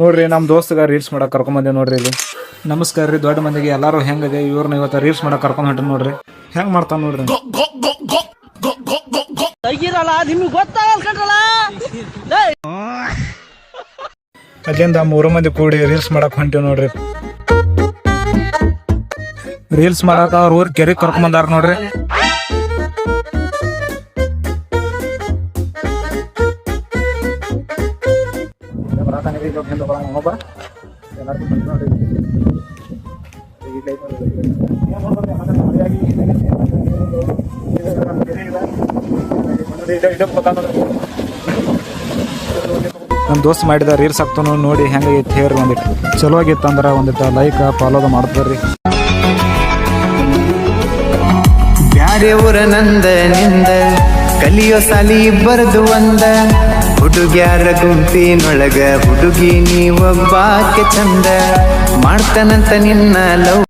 ನೋಡ್ರಿ ನಮ್ಮ ದೋಸ್ತಗ ರೀಲ್ಸ್ ಮಾಡಕ್ ಕರ್ಕೊಂಡ್ ಬಂದೆ ನೋಡ್ರಿ ಇಲ್ಲಿ. ನಮಸ್ಕಾರ ರೀ ದೊಡ್ಡ ಮಂದಿಗೆ ಎಲ್ಲಾರು ಹೆಂಗಿದೆ? ಇವ್ರನ್ನ ಇವತ್ತು ರೀಲ್ಸ್ ಮಾಡಕ್ ಕರ್ಕೊಂಡ್ ಹೊಂಟ್ರಿ ನೋಡ್ರಿ. ಹೆಂಗ್ ಮಾಡ್ತಾನ ನೋಡ್ರಿ? ಅಲ್ಲಿಂದ ಮೂರು ಮಂದಿ ಕೂಡಿ ರೀಲ್ಸ್ ಮಾಡಕ್ ಹೊಂಟಿವ್ ನೋಡ್ರಿ. ರೀಲ್ಸ್ ಮಾಡಕ್ ಅವ್ರ ಊರ್ ಕೆರೆ ಕರ್ಕೊಂಡ್ ಬಂದಾರ ನೋಡ್ರಿ. ನಮ್ಮ ದೋಸ್ತ್ ಮಾಡಿದ ರೀಲ್ಸ್ ಆಗ್ತಾನು ನೋಡಿ ಹೆಂಗೈತಿ ಹೇರ್ ಒಂದಿಟ್ಟು ಚಲೋ ಆಗಿತ್ತು ಅಂದ್ರೆ ಒಂದಿಟ್ಟು ಲೈಕ್ ಫಾಲೋದ ಮಾಡ್ತಾರ್ರಿ ಬ್ಯಾರೆ ಊರ ನಂದ ನಿಂದ ಕಲಿಯೋ ಸಾಲಿ ಬರ್ದು ಒಂದ ಹುಡುಗ್ಯಾರ ಗುಂಪಿನೊಳಗ ಹುಡುಗಿ ನೀವೊಬ್ಬಾಕೆ ಚಂದ ಮಾಡ್ತಾನಂತ ನಿನ್ನ ಲವ್